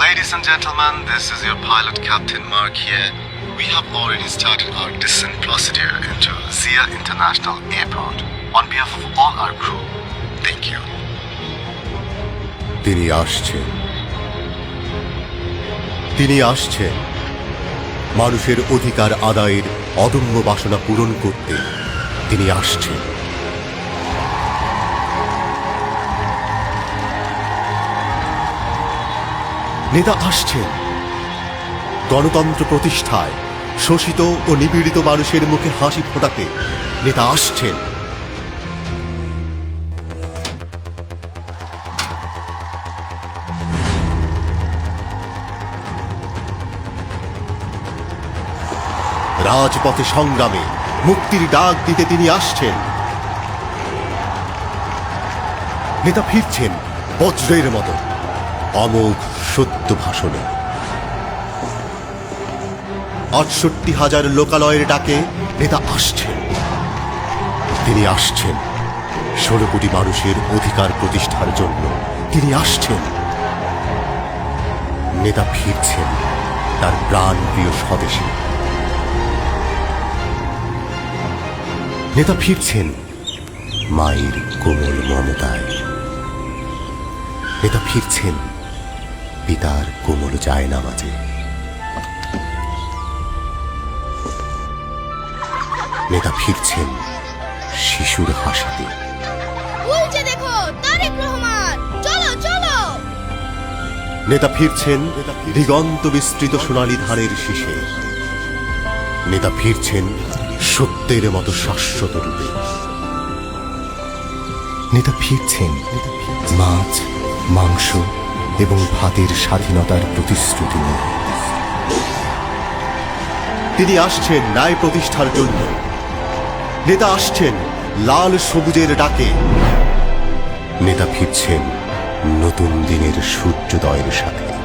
Ladies and gentlemen, this is your pilot Captain Mark here. We have already started our descent procedure into Zia International Airport. On behalf of all our crew, thank you. তিনি আসছেন তিনি আসছেন মানুষের অধিকার আদায়ের অদম্য বাসনা পূরণ করতে তিনি আসছেন নেতা আসছেন। গণতন্ত্র প্রতিষ্ঠায় শোষিত ও নিপীড়িত মানুষের মুখে হাসি ফোটাতে নেতা আসছেন। রাজপথে সংগ্রামে মুক্তির ডাক দিতে তিনি আসছেন। নেতা ফিরছেন বজ্রের মতো। অমোঘ সত্য ভাষণে। আটষট্টি হাজার লোকালয়ের ডাকে নেতা আসছেন। তিনি আসছেন ষোলো কোটি মানুষের অধিকার প্রতিষ্ঠার জন্য। তিনি আসছেন। নেতা ফিরছেন তার প্রাণ প্রিয় স্বদেশে। নেতা ফিরছেন মায়ের কোমল মমতায়। নেতা ফিরছেন পিতার কোমল যায় নামাজে নেতা ফিরছেন শিশুর হাসিতে। ওই যে দেখো তারেক রহমান। চলো চলো। নেতা ফিরছেন দিগন্ত বিস্তৃত সোনালী ধানের শীষে। নেতা ফিরছেন সত্যের মতো শাশ্বত রূপে। নেতা ফিরছেন মাছ মাংস এবং ভাতের স্বাধীনতার প্রতিশ্রুতি তিনি আসছেন ন্যায় প্রতিষ্ঠার জন্য। নেতা আসছেন লাল সবুজের ডাকে। নেতা ফিরছেন নতুন দিনের সূর্যোদয়ের সাথে।